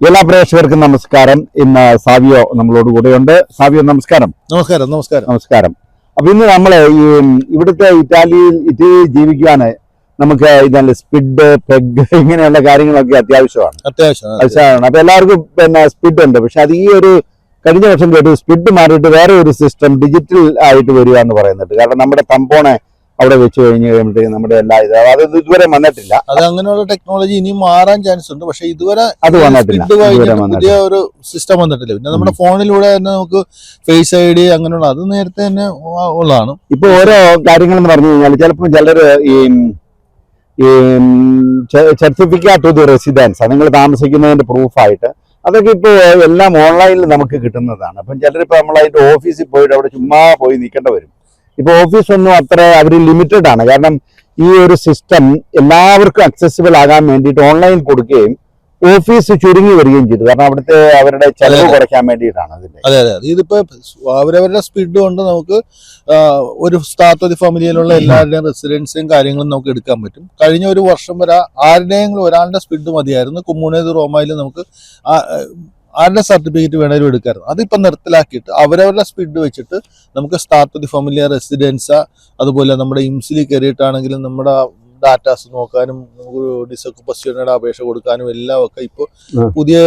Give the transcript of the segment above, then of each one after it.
എല്ലാ പ്രേക്ഷകർക്കും നമസ്കാരം. ഇന്ന് സാവിയോ നമ്മളോട് കൂടെയുണ്ട്. സാവിയോ നമസ്കാരം. നമസ്കാരം നമസ്കാരം. നമസ്കാരം. അപ്പൊ ഇന്ന് നമ്മൾ ഈ ഇവിടുത്തെ ഇറ്റാലിയിൽ ഇറ്റലിയിൽ ജീവിക്കുവാന് നമുക്ക് ഇതല്ല സ്പിഡ് പെഗ് ഇങ്ങനെയുള്ള കാര്യങ്ങളൊക്കെ അത്യാവശ്യമാണ്. അത്യാവശ്യം അത്യാവശ്യമാണ്. അപ്പൊ എല്ലാവർക്കും പിന്നെ സ്പിഡ് ഉണ്ട്. പക്ഷെ അത് ഈ ഒരു കഴിഞ്ഞ വർഷം കേട്ടു സ്പിഡ് മാറിയിട്ട് വേറെ ഒരു സിസ്റ്റം ഡിജിറ്റൽ ആയിട്ട് വരിക എന്ന് പറയുന്നുണ്ട്. കാരണം നമ്മുടെ തമ്പോണെ അവിടെ വെച്ച് കഴിഞ്ഞ് കഴിയുമ്പോഴത്തേക്ക് നമ്മുടെ എല്ലാ ഇത് അത് ഇതുവരെ വന്നിട്ടില്ല. അത് അങ്ങനെയുള്ള ടെക്നോളജി ഇനിയും മാറാൻ ചാൻസ് ഉണ്ട്. പക്ഷെ ഇതുവരെ അത് വന്നിട്ടില്ല. ഇതുവരെ പുതിയ ഒരു സിസ്റ്റം വന്നിട്ടില്ല. പിന്നെ നമ്മുടെ ഫോണിലൂടെ തന്നെ നമുക്ക് ഫേസ് ഐ ഡി അങ്ങനെയുള്ള അത് നേരത്തെ തന്നെ ഉള്ളതാണ്. ഇപ്പൊ ഓരോ കാര്യങ്ങൾ എന്ന് പറഞ്ഞു കഴിഞ്ഞാൽ ചിലപ്പോൾ ചിലര് ഈ ഈ സർട്ടിഫിക്കറ്റ് ഓഫ് ദി റെസിഡൻസ് നിങ്ങൾ താമസിക്കുന്നതിന്റെ പ്രൂഫായിട്ട് അതൊക്കെ ഇപ്പോൾ എല്ലാം ഓൺലൈനിൽ നമുക്ക് കിട്ടുന്നതാണ്. അപ്പം നമ്മൾ നമ്മളതിന്റെ ഓഫീസിൽ പോയിട്ട് അവിടെ ചുമ്മാ പോയി നിൽക്കേണ്ട വരും. ഇപ്പൊ ഓഫീസ് ഒന്നും അത്ര അവർ ലിമിറ്റഡ് ആണ്. കാരണം ഈ ഒരു സിസ്റ്റം എല്ലാവർക്കും അക്സസിബിൾ ആകാൻ വേണ്ടിയിട്ട് ഓൺലൈൻ കൊടുക്കുകയും ഓഫീസ് ചുരുങ്ങി വരികയും ചെയ്തു. കാരണം അവിടുത്തെ അവരുടെ ചെലവ്. കുറയ്ക്കാൻ വേണ്ടിയിട്ടാണ് അതിന്റെ. അതെ അതെ. ഇതിപ്പോ അവരവരുടെ സ്പീഡ് കൊണ്ട് നമുക്ക് ഒരു സ്ഥാത്വതി ഫാമിലിയിലുള്ള എല്ലാവരുടെയും റെസിഡൻസിയും കാര്യങ്ങളും നമുക്ക് എടുക്കാൻ പറ്റും. കഴിഞ്ഞ ഒരു വർഷം വരെ ആരുടെയെങ്കിലും ഒരാളുടെ സ്പീഡ് മതിയായിരുന്നു. കുമ്മൂണേത് റോമയിൽ നമുക്ക് ആരുടെ സർട്ടിഫിക്കറ്റ് വേണേലും എടുക്കായിരുന്നു. അതിപ്പോൾ നിർത്തലാക്കിയിട്ട് അവരവരുടെ സ്പീഡ് വെച്ചിട്ട് നമുക്ക് സ്റ്റാർട്ട് ദി ഫമിലിയർ റെസിഡൻസ അതുപോലെ നമ്മുടെ ഇംസിലി കയറിയിട്ടാണെങ്കിലും നമ്മുടെ ഡാറ്റാസ് നോക്കാനും നമുക്ക് അപേക്ഷ കൊടുക്കാനും എല്ലാം ഒക്കെ ഇപ്പോൾ പുതിയ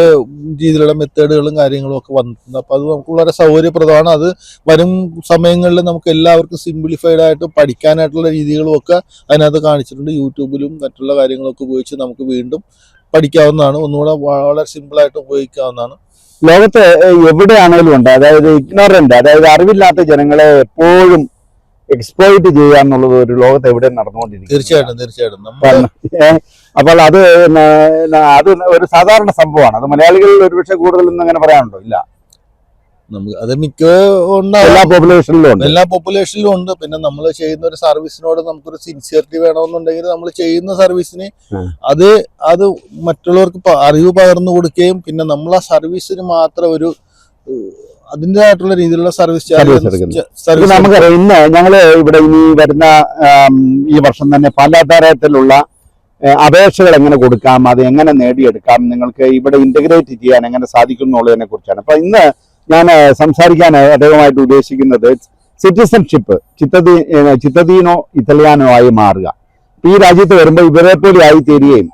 രീതിയിലുള്ള മെത്തേഡുകളും കാര്യങ്ങളും ഒക്കെ വന്നിട്ടുണ്ട്. അപ്പോൾ അത് നമുക്ക് വളരെ സൗകര്യപ്രദമാണ്. അത് വരും സമയങ്ങളിൽ നമുക്ക് എല്ലാവർക്കും സിംപ്ലിഫൈഡ് ആയിട്ട് പഠിക്കാനായിട്ടുള്ള രീതികളും ഒക്കെ അതിനകത്ത് കാണിച്ചിട്ടുണ്ട്. യൂട്യൂബിലും മറ്റുള്ള കാര്യങ്ങളൊക്കെ ഉപയോഗിച്ച് നമുക്ക് വീണ്ടും പഠിക്കാവുന്നതാണ്. ഒന്നുകൂടെ വളരെ സിമ്പിൾ ആയിട്ട് ഉപയോഗിക്കാവുന്നതാണ്. ലോകത്ത് എവിടെയാണേലും ഉണ്ട്. അതായത് ഇഗ്നോറന്റ് അതായത് അറിവില്ലാത്ത ജനങ്ങളെ എപ്പോഴും എക്സ്പ്ലോയിറ്റ് ചെയ്യുക എന്നുള്ളത് ഒരു ലോകത്ത് എവിടെയും നടന്നുകൊണ്ടിരിക്കും തീർച്ചയായിട്ടും തീർച്ചയായിട്ടും. അപ്പോൾ അത് അത് ഒരു സാധാരണ സംഭവമാണ്. അത് മലയാളികളിൽ ഒരുപക്ഷെ കൂടുതലൊന്നും അങ്ങനെ പറയാനുണ്ടോ? ഇല്ല. നമുക്ക് അത് മിക്ക എല്ലാ പോപ്പുലേഷനിലും ഉണ്ട്. എല്ലാ പോപ്പുലേഷനിലും ഉണ്ട്. പിന്നെ നമ്മൾ ചെയ്യുന്ന ഒരു സർവീസിനോട് നമുക്കൊരു സിൻസിയറിറ്റി വേണമെന്നുണ്ടെങ്കിൽ നമ്മൾ ചെയ്യുന്ന സർവീസിന് അത് അത് മറ്റുള്ളവർക്ക് അറിവ് പകർന്നു കൊടുക്കുകയും പിന്നെ നമ്മൾ ആ സർവീസിന് മാത്രം ഒരു അതിന്റെതായിട്ടുള്ള രീതിയിലുള്ള സർവീസ്. സർവീസ് നമുക്കറിയാം ഇന്ന് ഞങ്ങൾ ഇവിടെ ഇനി വരുന്ന ഈ വർഷം തന്നെ പല തരത്തിലുള്ള അപേക്ഷകൾ എങ്ങനെ കൊടുക്കാം അത് എങ്ങനെ നേടിയെടുക്കാം നിങ്ങൾക്ക് ഇവിടെ ഇന്റഗ്രേറ്റ് ചെയ്യാൻ എങ്ങനെ സാധിക്കും എന്നുള്ളതിനെ കുറിച്ചാണ് അപ്പൊ ഇന്ന് ഞാൻ സംസാരിക്കാൻ അദ്ദേഹമായിട്ട് ഉദ്ദേശിക്കുന്നത് സിറ്റിസൺഷിപ്പ് ചിത്തദീ ഏ, ചിത്തദീനോ ഇറ്റലിയാനോ ആയി മാറുക. ഈ രാജ്യത്ത് വരുമ്പോൾ ഇവരെ പോലെ ആയി തീരുകയും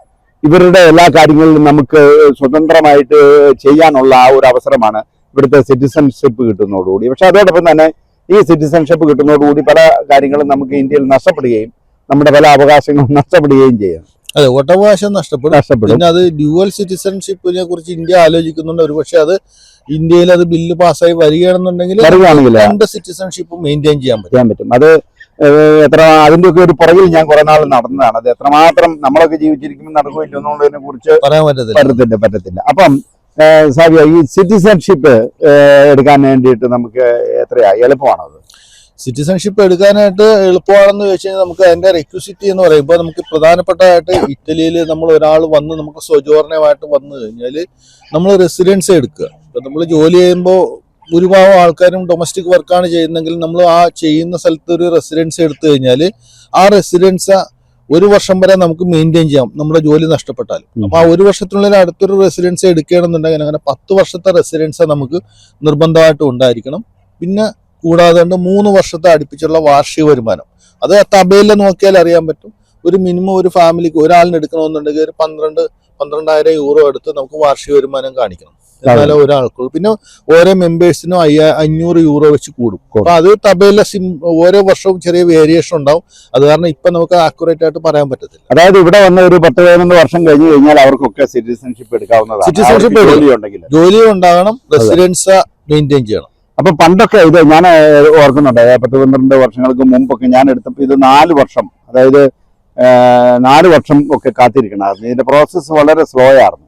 ഇവരുടെ എല്ലാ കാര്യങ്ങളിലും നമുക്ക് സ്വതന്ത്രമായിട്ട് ചെയ്യാനുള്ള ആ ഒരു അവസരമാണ് ഇവിടുത്തെ സിറ്റിസൺഷിപ്പ് കിട്ടുന്നതോടുകൂടി. പക്ഷെ അതോടൊപ്പം തന്നെ ഈ സിറ്റിസൺഷിപ്പ് കിട്ടുന്നതോടുകൂടി പല കാര്യങ്ങളും നമുക്ക് ഇന്ത്യയിൽ നഷ്ടപ്പെടുകയും നമ്മുടെ പല അവകാശങ്ങളും നഷ്ടപ്പെടുകയും ചെയ്യും. അതെ വോട്ടവകാശം നഷ്ടപ്പെടും. നഷ്ടപ്പെടും. പിന്നെ അത് ഡ്യുവൽ സിറ്റിസൺഷിപ്പിനെ കുറിച്ച് ഇന്ത്യ ആലോചിക്കുന്നുണ്ട്. ഒരുപക്ഷെ അത് ഇന്ത്യയിൽ അത് ബില്ല് പാസ്സായി വരികയാണെന്നുണ്ടെങ്കിൽ രണ്ട് സിറ്റിസൺഷിപ്പ് മെയിന്റെയിൻ ചെയ്യാൻ പറ്റും. ചെയ്യാൻ പറ്റും. അത് എത്ര അതിന്റെ ഒക്കെ ഒരു പുറകിൽ ഞാൻ കുറെ നാൾ നടന്നതാണ്. അത് എത്രമാത്രം നമ്മളൊക്കെ ജീവിച്ചിരിക്കുമ്പോൾ നടക്കുകയില്ല എന്നുള്ളതിനെ കുറിച്ച് പറയാൻ പറ്റത്തില്ല. പറ്റത്തില്ല പറ്റത്തില്ല. അപ്പം സാബിയ ഈ സിറ്റിസൺഷിപ്പ് എടുക്കാൻ വേണ്ടിയിട്ട് നമുക്ക് എത്രയാ? എളുപ്പമാണോ അത്? സിറ്റിസൺഷിപ്പ് എടുക്കാനായിട്ട് എളുപ്പമാണെന്ന് ചോദിച്ചു കഴിഞ്ഞാൽ നമുക്ക് അതിന്റെ റെക്യൂസിറ്റി എന്ന് പറയുമ്പോൾ നമുക്ക് പ്രധാനപ്പെട്ടതായിട്ട് ഇറ്റലിയിൽ നമ്മൾ ഒരാൾ വന്ന് നമുക്ക് സ്വജോർണമായിട്ട് വന്നു കഴിഞ്ഞാൽ നമ്മൾ റെസിഡൻസ് എടുക്കുക. ഇപ്പം നമ്മൾ ജോലി ചെയ്യുമ്പോൾ ഭൂരിഭാഗം ആൾക്കാരും ഡൊമസ്റ്റിക് വർക്കാണ് ചെയ്യുന്നതെങ്കിൽ നമ്മൾ ആ ചെയ്യുന്ന സ്ഥലത്ത് ഒരു റെസിഡൻസ് എടുത്തു കഴിഞ്ഞാൽ ആ റെസിഡൻസ് ഒരു വർഷം വരെ നമുക്ക് മെയിന്റെയിൻ ചെയ്യാം. നമ്മുടെ ജോലി നഷ്ടപ്പെട്ടാൽ. അപ്പൊ ആ ഒരു വർഷത്തിനുള്ളിൽ അടുത്തൊരു റെസിഡൻസ് എടുക്കുകയാണെന്നുണ്ടെങ്കിൽ അങ്ങനെ പത്ത് വർഷത്തെ റെസിഡൻസ് നമുക്ക് നിർബന്ധമായിട്ടും ഉണ്ടായിരിക്കണം. പിന്നെ കൂടാതെ തന്നെ മൂന്ന് വർഷത്തെ അടുപ്പിച്ചുള്ള വാർഷിക വരുമാനം. അത് തബേല നോക്കിയാൽ അറിയാൻ പറ്റും. ഒരു മിനിമം ഒരു ഫാമിലിക്ക് ഒരാളിന് എടുക്കണമെന്നുണ്ടെങ്കിൽ ഒരു പന്ത്രണ്ട് പന്ത്രണ്ടായിരം യൂറോ എടുത്ത് നമുക്ക് വാർഷിക വരുമാനം കാണിക്കണം. എന്നാലേ ഒരാൾക്കുള്ളൂ. പിന്നെ ഓരോ മെമ്പേഴ്സിനും അയ്യാ അഞ്ഞൂറ് യൂറോ വെച്ച് കൂടും. അപ്പൊ അത് തബേല സിം ഓരോ വർഷവും ചെറിയ വേരിയേഷൻ ഉണ്ടാവും. അത് കാരണം ഇപ്പൊ നമുക്ക് ആക്യുറേറ്റ് ആയിട്ട് പറയാൻ പറ്റത്തില്ല. അതായത് ഇവിടെ വന്ന ഒരു പത്ത് പതിനൊന്ന് വർഷം കഴിഞ്ഞു കഴിഞ്ഞാൽ അവർക്കൊക്കെ സിറ്റിസൺഷിപ്പ് എടുക്കാവുന്നതാണ്. സിറ്റിസൺഷിപ്പ്. ജോലി ഉണ്ടാകണം. റെസിഡൻസ് മെയിന്റെയിൻ ചെയ്യണം. അപ്പൊ പണ്ടൊക്കെ ഇത് ഞാൻ ഓർക്കുന്നുണ്ട് പത്ത് പന്ത്രണ്ട് വർഷങ്ങൾക്ക് മുമ്പൊക്കെ ഞാൻ എടുത്തപ്പോൾ ഇത് നാല് വർഷം അതായത് നാല് വർഷം ഒക്കെ കാത്തിരിക്കണം ഇതിന്റെ പ്രോസസ്സ് വളരെ സ്ലോ ആയിരുന്നു.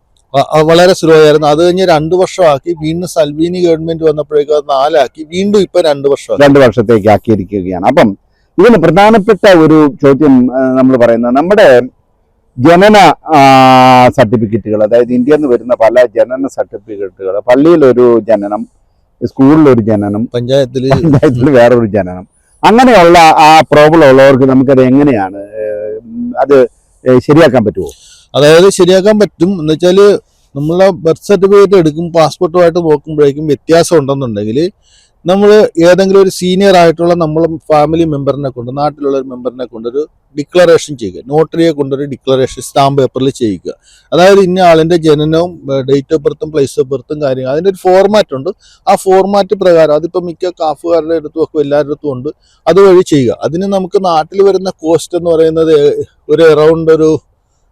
വളരെ സ്ലോ ആയിരുന്നു. അത് കഴിഞ്ഞ് രണ്ടു വർഷമാക്കി വീണ്ടും സൽവീനി ഗവൺമെന്റ് വന്നപ്പോഴേക്കും അത് നാലാക്കി വീണ്ടും ഇപ്പൊ രണ്ടു വർഷം രണ്ട് വർഷത്തേക്ക് ആക്കിയിരിക്കുകയാണ്. അപ്പം ഇതിന് പ്രധാനപ്പെട്ട ഒരു ചോദ്യം നമ്മൾ പറയുന്നത് നമ്മുടെ ജനന സർട്ടിഫിക്കറ്റുകൾ അതായത് ഇന്ത്യയിൽ നിന്ന് വരുന്ന പല ജനന സർട്ടിഫിക്കറ്റുകൾ പള്ളിയിൽ ഒരു ജനനം സ്കൂളിൽ ഒരു ജനനം പഞ്ചായത്തിൽ പഞ്ചായത്തിൽ വേറൊരു ജനനം. അങ്ങനെയുള്ള ആ പ്രോബ്ലം ഉള്ളവർക്ക് നമുക്കത് എങ്ങനെയാണ് അത് ശരിയാക്കാൻ പറ്റുമോ അതായത് ശരിയാക്കാൻ പറ്റും. എന്ന് വെച്ചാൽ നമ്മളെ ബർത്ത് സർട്ടിഫിക്കറ്റ് എടുക്കും പാസ്പോർട്ടുമായിട്ട് നോക്കുമ്പോഴേക്കും വ്യത്യാസം ഉണ്ടെന്നുണ്ടെങ്കിൽ നമ്മൾ ഏതെങ്കിലും ഒരു സീനിയർ ആയിട്ടുള്ള നമ്മൾ ഫാമിലി മെമ്പറിനെ കൊണ്ട് നാട്ടിലുള്ള ഒരു മെമ്പറിനെ കൊണ്ടൊരു ഡിക്ലറേഷൻ ചെയ്യുക. നോട്ടറിയെ കൊണ്ടൊരു ഡിക്ലറേഷൻ സ്റ്റാമ്പ് പേപ്പറിൽ ചെയ്യുക. അതായത് ഇന്ന ആളിന്റെ ജനനവും ഡേറ്റ് ഓഫ് ബർത്തും പ്ലേസ് ഓഫ് ബർത്തും കാര്യങ്ങൾ അതിന്റെ ഒരു ഫോർമാറ്റ് ഉണ്ട്. ആ ഫോർമാറ്റ് പ്രകാരം അതിപ്പോൾ മിക്ക കാഫുകാരുടെ അടുത്തും ഒക്കെ എല്ലാവരുടെ അടുത്തും ഉണ്ട്. അതുവഴി ചെയ്യുക. അതിന് നമുക്ക് നാട്ടിൽ വരുന്ന കോസ്റ്റ് എന്ന് പറയുന്നത് ഒരു എറൗണ്ട് ഒരു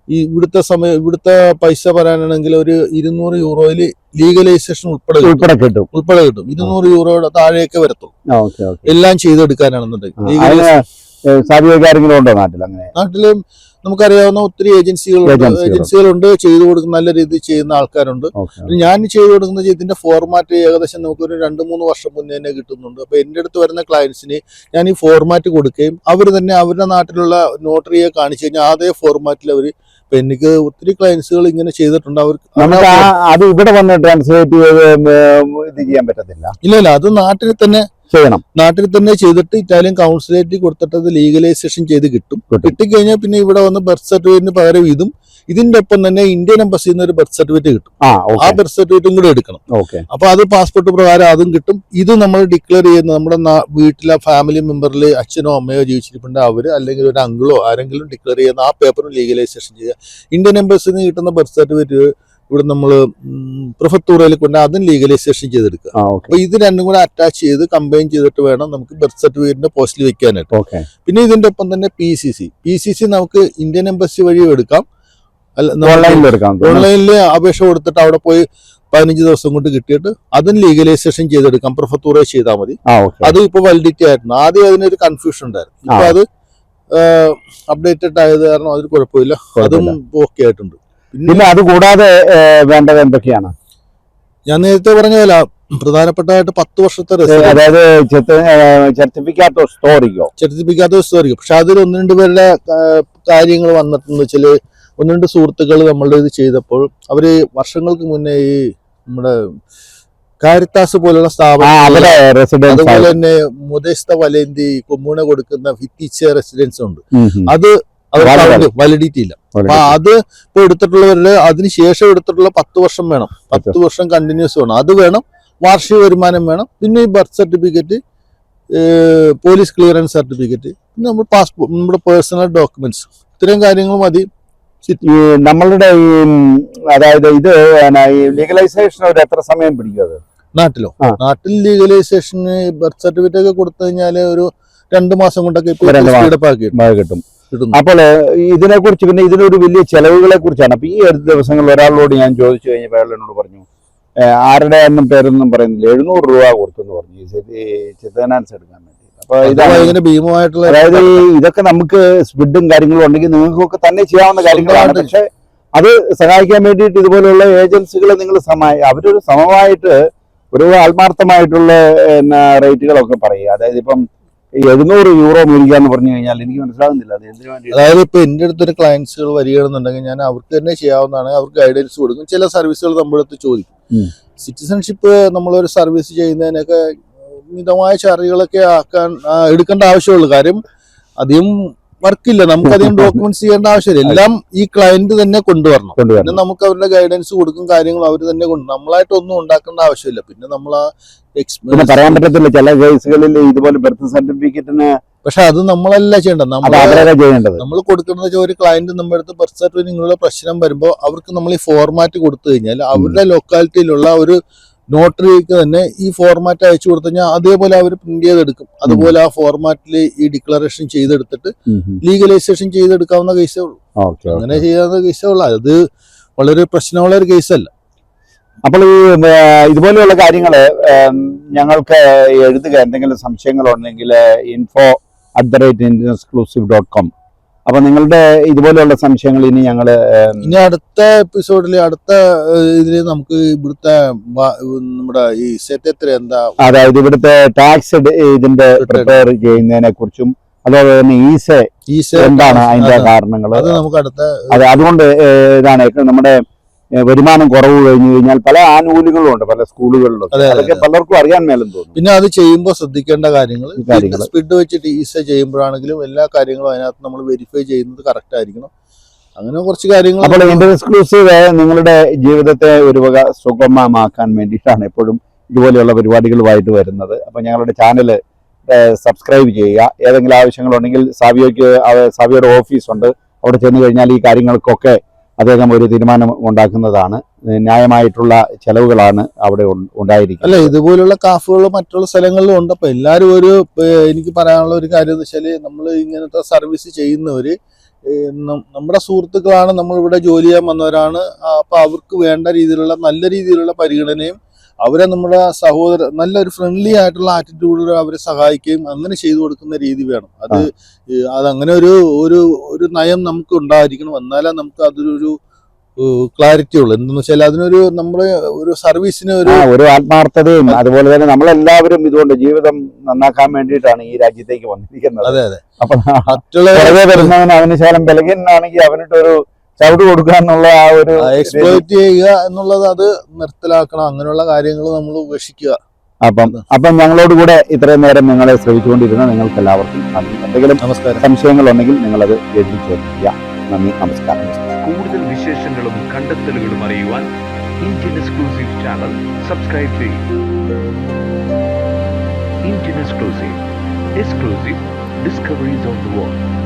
ഈ ഇവിടുത്തെ സമയം ഇവിടുത്തെ പൈസ പറയാനാണെങ്കിൽ ഒരു ഇരുന്നൂറ് യൂറോയിൽ ലീഗലൈസേഷൻ ഉൾപ്പെടെ. ഉൾപ്പെടെ കിട്ടും. ഉൾപ്പെടെ കിട്ടും. ഇരുന്നൂറ് യൂറോയുടെ താഴെയൊക്കെ വരത്തുള്ളൂ. എല്ലാം ചെയ്തെടുക്കാനാണെന്നുണ്ടെങ്കിൽ. ഉണ്ടോ നാട്ടിൽ അങ്ങനെ? നാട്ടിൽ നമുക്കറിയാവുന്ന ഒത്തിരി ഏജൻസികളുണ്ട് ഏജൻസികളുണ്ട്. ചെയ്തു കൊടുക്കുന്ന നല്ല രീതിയിൽ ചെയ്യുന്ന ആൾക്കാരുണ്ട്. ഞാൻ ചെയ്തു കൊടുക്കുന്ന ഇതിന്റെ ഫോർമാറ്റ് ഏകദേശം നമുക്കൊരു രണ്ട് മൂന്ന് വർഷം മുന്നേ തന്നെ കിട്ടുന്നുണ്ട്. അപ്പൊ എന്റെ അടുത്ത് വരുന്ന ക്ലയൻസിന് ഞാൻ ഈ ഫോർമാറ്റ് കൊടുക്കുകയും അവർ തന്നെ അവരുടെ നാട്ടിലുള്ള നോട്ടറിയെ കാണിച്ചു കഴിഞ്ഞാൽ അതേ ഫോർമാറ്റിൽ അവർ ഇപ്പൊ എനിക്ക് ഒത്തിരി ക്ലയൻസുകൾ ഇങ്ങനെ ചെയ്തിട്ടുണ്ട്. അവർക്ക് നമുക്ക് ആ അത് ഇവിടെ വന്ന് ട്രാൻസ്ലേറ്റ് ചെയ്ത് ഉം, ഇത് ചെയ്യാൻ പറ്റത്തില്ല. ഇല്ല ഇല്ല. അത് നാട്ടിൽ തന്നെ ചെയ്യണം. നാട്ടിൽ തന്നെ ചെയ്തിട്ട് ഇറ്റാലിയൻ കൗൺസിലേറ്റിൽ കൊടുത്തിട്ട് അത് ലീഗലൈസേഷൻ ചെയ്ത് കിട്ടും. കിട്ടും. കിട്ടിക്കഴിഞ്ഞാൽ പിന്നെ ഇവിടെ വന്ന് ബർത്ത് സർട്ടിഫിക്കറ്റിന് പകരം ഇതും ഇതിന്റെ ഒപ്പം തന്നെ ഇന്ത്യൻ എംബസിയിൽ നിന്ന് ഒരു ബർത്ത് സർട്ടിഫിക്കറ്റ് കിട്ടും. ആ ബർത്ത് സർട്ടിഫിക്കറ്റും കൂടെ എടുക്കണം. ഓക്കെ അപ്പൊ അത് പാസ്പോർട്ട് പ്രകാരം അതും കിട്ടും. ഇത് നമ്മൾ ഡിക്ലെയർ ചെയ്യുന്ന നമ്മുടെ വീട്ടിലെ ഫാമിലി മെമ്പറിൽ അച്ഛനോ അമ്മയോ ജീവിച്ചിരിപ്പുണ്ട് അവർ അല്ലെങ്കിൽ ഒരു അങ്കിളോ ആരെങ്കിലും ഡിക്ലെയർ ചെയ്യുന്ന ആ പേപ്പറും ലീഗലൈസേഷൻ ചെയ്യുക. ഇന്ത്യൻ എംബസിയിൽ നിന്ന് കിട്ടുന്ന ബർത്ത് സർട്ടിഫിക്കറ്റ് ഇവിടെ നമ്മൾ പ്രൊഫത്തൂറയിൽ കൊണ്ട് അതും ലീഗലൈസേഷൻ ചെയ്തെടുക്കുക. അപ്പൊ ഇത് രണ്ടും കൂടെ അറ്റാച്ച് ചെയ്ത് കമ്പൈൻ ചെയ്തിട്ട് വേണം നമുക്ക് ബർത്ത് സർട്ടിഫിക്കറ്റിന്റെ പോസ്റ്റിൽ വെക്കാനായിട്ട്. പിന്നെ ഇതിന്റെ ഒപ്പം തന്നെ P C C P C C നമുക്ക് ഇന്ത്യൻ എംബസി വഴി എടുക്കാം. ഓൺലൈനിൽ അപേക്ഷ കൊടുത്തിട്ട് അവിടെ പോയി പതിനഞ്ച് ദിവസം കൊണ്ട് കിട്ടിയിട്ട് അതും ലീഗലൈസേഷൻ ചെയ്തെടുക്കാം. പ്രൊഫത്തൂറെ ചെയ്താൽ മതി. അത് ഇപ്പൊ വാലിഡിറ്റി ആയിരുന്നു. ആദ്യം അതിനൊരു കൺഫ്യൂഷൻ ഉണ്ടായിരുന്നു. ഇപ്പൊ അത് അപ്ഡേറ്റഡ് ആയത് കാരണം അതിന് കുഴപ്പമില്ല. അതും ഓക്കെ ആയിട്ടുണ്ട്. പിന്നെ അത് കൂടാതെ വേണ്ടത് എന്തൊക്കെയാണ്? ഞാൻ നേരത്തെ പറഞ്ഞ പോലെ പ്രധാനപ്പെട്ടതായിട്ട് പത്ത് വർഷത്തെ അതായത് സർട്ടിഫിക്കറ്റ് ഓഫ് സ്റ്റോറിക്കോ സർട്ടിഫിക്കാത്ത സ്റ്റോറിക്കോ പക്ഷെ അതിൽ ഒന്ന് രണ്ട് പേരുടെ കാര്യങ്ങൾ വന്നിട്ടെന്ന് വെച്ചാൽ ഒന്ന് രണ്ട് സുഹൃത്തുക്കൾ നമ്മളുടെ ഇത് ചെയ്തപ്പോൾ അവർ വർഷങ്ങൾക്ക് മുന്നേ ഈ നമ്മുടെ കാരിത്താസ് പോലുള്ള സ്ഥാപനം അതുപോലെ തന്നെ മുദേശത്ത വലേന്തി കൊമ്മൂണ കൊടുക്കുന്ന ഭിത്തിച്ച റെസിഡൻസ് ഉണ്ട്. അത്. വാലിഡിറ്റി ഇല്ല. അപ്പൊ അത് ഇപ്പൊ എടുത്തിട്ടുള്ളവരിൽ അതിനുശേഷം എടുത്തിട്ടുള്ള പത്ത് വർഷം വേണം. പത്ത് വർഷം കണ്ടിന്യൂസ് വേണം. അത് വേണം വാർഷിക വരുമാനം വേണം. പിന്നെ ഈ birth certificate police clearance certificate പിന്നെ നമ്മുടെ പാസ്പോർട്ട് നമ്മുടെ പേഴ്സണൽ ഡോക്യുമെന്റ്സ് ഇത്രയും കാര്യങ്ങൾ മതി. നമ്മളുടെ ഈ അതായത് ഇത് ലീഗലൈസേഷൻ ഒരു എത്ര സമയം പിടിക്കും അത്? നാട്ടിലോ? നാട്ടിൽ ലീഗലൈസേഷന് ബർത്ത് സർട്ടിഫിക്കറ്റ് ഒക്കെ കൊടുത്തു കഴിഞ്ഞാൽ ഒരു രണ്ട് മാസം കൊണ്ടൊക്കെ കിട്ടും. അപ്പോൾ ഇതിനെക്കുറിച്ച് പിന്നെ ഇതിനൊരു വലിയ ചെലവുകളെ കുറിച്ചാണ്. അപ്പൊ ഈ ഒരു ദിവസങ്ങളിൽ ഒരാളോട് ഞാൻ ചോദിച്ചു കഴിഞ്ഞപ്പോൾ അയാൾ എന്നോട് പറഞ്ഞു "ഏ, ആരുടെ എന്നും പേരൊന്നും പറയുന്നില്ല. എഴുന്നൂറ് രൂപ കൊടുത്തെന്ന് പറഞ്ഞു. ഈ ചിത്തനാൻസ് എടുക്കാൻ വേണ്ടി. അപ്പൊ ഇതാണ് ഭീമമായിട്ടുള്ള അതായത് ഇതൊക്കെ നമുക്ക് സ്പിഡും കാര്യങ്ങളും ഉണ്ടെങ്കിൽ നിങ്ങൾക്കൊക്കെ തന്നെ ചെയ്യാവുന്ന കാര്യങ്ങളാണ്. പക്ഷെ അത് സഹായിക്കാൻ വേണ്ടിയിട്ട് ഇതുപോലെയുള്ള ഏജൻസികളെ നിങ്ങൾ സമായി അവരൊരു സമമായിട്ട് ഒരു ആത്മാർത്ഥമായിട്ടുള്ള റേറ്റുകളൊക്കെ പറയുക. അതായത് ഇപ്പം എഴുന്നൂറ് യൂറോ മേടിക്കുക എന്ന് പറഞ്ഞു കഴിഞ്ഞാൽ എനിക്ക് മനസ്സിലാകുന്നില്ല അത് എന്തിനു വേണ്ടി അതായത് ഇപ്പൊ എന്റെ അടുത്തൊരു ക്ലയൻസുകൾ വരികയാണെന്നുണ്ടെങ്കിൽ ഞാൻ അവർക്ക് തന്നെ ചെയ്യാവുന്നതാണ് അവർക്ക് ഗൈഡൻസ് കൊടുക്കും. ചില സർവീസുകൾ നമ്മുടെ അടുത്ത് ചോദിക്കും. സിറ്റിസൺഷിപ്പ് നമ്മളൊരു സർവീസ് ചെയ്യുന്നതിനൊക്കെ മിതമായ ചാർജുകളൊക്കെ ആക്കാൻ എടുക്കേണ്ട ആവശ്യമുള്ളൂ. കാര്യം അധികം വർക്കില്ല. നമുക്ക് അധികം ഡോക്യുമെന്റ്സ് ചെയ്യേണ്ട ആവശ്യമില്ല. എല്ലാം ഈ ക്ലയന്റ് തന്നെ കൊണ്ടുവരണം. പിന്നെ നമുക്ക് അവരുടെ ഗൈഡൻസ് കൊടുക്കും കാര്യങ്ങളും അവർ തന്നെ കൊണ്ട് നമ്മളായിട്ട് ഒന്നും ഉണ്ടാക്കേണ്ട ആവശ്യമില്ല. പിന്നെ നമ്മൾ ആ എക്സ്പീരിയൻസ് പറയാൻ പറ്റത്തില്ല ചില കേസുകളിൽ ഇതുപോലെ ബർത്ത് സർട്ടിഫിക്കറ്റിന് പക്ഷെ അത് നമ്മളല്ല ചെയ്യേണ്ടത്. നമ്മൾ നമ്മൾ കൊടുക്കുന്നത് ഒരു ക്ലയന്റ് നമ്മുടെ അടുത്ത് ബർത്ത് സർട്ടിഫിക്കറ്റ് നിങ്ങളുടെ പ്രശ്നം വരുമ്പോൾ അവർക്ക് നമ്മൾ ഈ ഫോർമാറ്റ് കൊടുത്തു കഴിഞ്ഞാൽ അവരുടെ ലൊക്കാലിറ്റിയിലുള്ള ഒരു നോട്ടറിക്ക് തന്നെ ഈ ഫോർമാറ്റ് അയച്ചു കൊടുത്തു കഴിഞ്ഞാൽ അതേപോലെ അവർ പ്രിന്റ് ചെയ്തെടുക്കും. അതുപോലെ ആ ഫോർമാറ്റിൽ ഈ ഡിക്ലറേഷൻ ചെയ്തെടുത്തിട്ട് ലീഗലൈസേഷൻ ചെയ്തെടുക്കാവുന്ന കേസേ ഉള്ളൂ. അങ്ങനെ ചെയ്യാവുന്ന കേസേ ഉള്ളൂ. അത് വളരെ പ്രശ്നമുള്ള ഒരു കേസല്ല അപ്പോൾ ഈ ഇതുപോലെയുള്ള കാര്യങ്ങൾ ഞങ്ങൾക്ക് എഴുതുക എന്തെങ്കിലും സംശയങ്ങളുണ്ടെങ്കിൽ info at the rate Indian exclusive dot com അപ്പൊ നിങ്ങളുടെ ഇതുപോലെയുള്ള സംശയങ്ങൾ ഇനി ഞങ്ങൾ ഇനി അടുത്ത എപ്പിസോഡിൽ അടുത്ത ഇതിൽ നമുക്ക് ഇവിടുത്തെ നമ്മുടെ ഈ സെറ്റ് എന്താ? അതായത് ഇവിടുത്തെ ടാക്സ് ഇതിന്റെ പ്രിപ്പയർ ചെയ്യുന്നതിനെ കുറിച്ചും അതുപോലെ തന്നെ ഈസെ ഈസെ എന്താണ് അതിന്റെ അതെ. കാരണങ്ങൾ അത് നമുക്ക് അടുത്ത അതെ അതുകൊണ്ട് ഇതാണ് നമ്മുടെ വരുമാനം കുറവ് കഴിഞ്ഞു കഴിഞ്ഞാൽ പല ആനുകൂല്യങ്ങളും ഉണ്ട് പല സ്കൂളുകളിലും. അതെ, അതെ, അതൊക്കെ പലർക്കും അറിയാൻ മേലും തോന്നും പിന്നെ അത് ചെയ്യുമ്പോൾ ശ്രദ്ധിക്കേണ്ട കാര്യങ്ങൾ സ്പീഡ് വെച്ചിട്ട് ഈസ ചെയ്യുമ്പോഴാണെങ്കിലും എല്ലാ കാര്യങ്ങളും അതിനകത്ത് നമ്മൾ വെരിഫൈ ചെയ്യുന്നത് കറക്റ്റ് ആയിരിക്കണം. അങ്ങനെ കുറച്ച് കാര്യങ്ങൾ അപ്പോൾ ഇന്റർ എക്സ്ക്ലൂസീവ് നിങ്ങളുടെ ജീവിതത്തെ ഒരു വക സുഗമമാക്കാൻ വേണ്ടിയിട്ടാണ് എപ്പോഴും ഇതുപോലെയുള്ള പരിപാടികളുമായിട്ട് വരുന്നത്. അപ്പോൾ ഞങ്ങളുടെ ചാനൽ സബ്സ്ക്രൈബ് ചെയ്യുക. ഏതെങ്കിലും ആവശ്യങ്ങളുണ്ടെങ്കിൽ സാവിയോയ്ക്ക് സാവിയുടെ സാവിയോയുടെ ഓഫീസുണ്ട് അവിടെ ചെന്ന് കഴിഞ്ഞാൽ ഈ കാര്യങ്ങൾക്കൊക്കെ അദ്ദേഹം ഒരു തീരുമാനം ഉണ്ടാക്കുന്നതാണ്. ന്യായമായിട്ടുള്ള ചെലവുകളാണ് അവിടെ ഉണ്ടായിരിക്കുന്നത്. അല്ല ഇതുപോലുള്ള കാഫുകൾ മറ്റുള്ള സ്ഥലങ്ങളിലും ഉണ്ട്. അപ്പൊ എല്ലാവരും ഒരു എനിക്ക് പറയാനുള്ള ഒരു കാര്യം എന്ന് വെച്ചാൽ നമ്മൾ ഇങ്ങനത്തെ സർവീസ് ചെയ്യുന്നവര് നമ്മുടെ സുഹൃത്തുക്കളാണ് നമ്മൾ ഇവിടെ ജോലി ചെയ്യാൻ വന്നവരാണ്. അപ്പൊ അവർക്ക് വേണ്ട രീതിയിലുള്ള നല്ല രീതിയിലുള്ള പരിഗണനയും അവരെ നമ്മുടെ സഹോദര നല്ലൊരു ഫ്രണ്ട്ലി ആയിട്ടുള്ള ആറ്റിറ്റ്യൂഡിൽ അവരെ സഹായിക്കുകയും അങ്ങനെ ചെയ്തു കൊടുക്കുന്ന രീതി വേണം. അത് അതങ്ങനെ അത് അങ്ങനെ ഒരു ഒരു ഒരു നയം നമുക്ക് ഉണ്ടായിരിക്കണം. എന്നാലേ നമുക്ക് അതൊരു ക്ലാരിറ്റി ഉള്ളു. എന്തെന്ന് വെച്ചാൽ അതിനൊരു നമ്മൾ ഒരു സർവീസിന് ഒരു ഒരു ആത്മാർത്ഥതയും അതുപോലെ തന്നെ നമ്മളെല്ലാവരും ഇതുകൊണ്ട് ജീവിതം നന്നാക്കാൻ വേണ്ടിയിട്ടാണ് ഈ രാജ്യത്തേക്ക് വന്നിരിക്കുന്നത്. അതെ അതെ. അപ്പൊ മറ്റുള്ള വരുന്നവന് അവന് ശേഷം ബലഹീനാണെങ്കിൽ അവനിട്ട് ഒരു ചവിട് കൊടുക്കുക എന്നുള്ള ആ ഒരു എക്സ്പ്ലോയിറ്റ് ചെയ്യുക എന്നുള്ളത് അത് നിർത്തലാക്കണം. അങ്ങനെയുള്ള കാര്യങ്ങൾ നമ്മൾ ഉപേക്ഷിക്കുക. അപ്പം അപ്പം ഞങ്ങളോട് കൂടെ ഇത്രയും നേരം നിങ്ങളെ ശ്രമിച്ചുകൊണ്ടിരുന്ന നിങ്ങൾക്ക് എല്ലാവർക്കും നന്ദി. എന്തെങ്കിലും നമസ്കാരം. സംശയങ്ങളുണ്ടെങ്കിൽ നിങ്ങളത് എഴുതി ചോദിക്കുക. നന്ദി നമസ്കാരം. കൂടുതൽ വിശേഷങ്ങളും കണ്ടെത്തലുകളും അറിയുവാൻ ഇന്ത്യൻ എക്സ്ക്ലൂസീവ് ചാനൽ സബ്സ്ക്രൈബ് ചെയ്യും. Indian exclusive exclusive discoveries of the world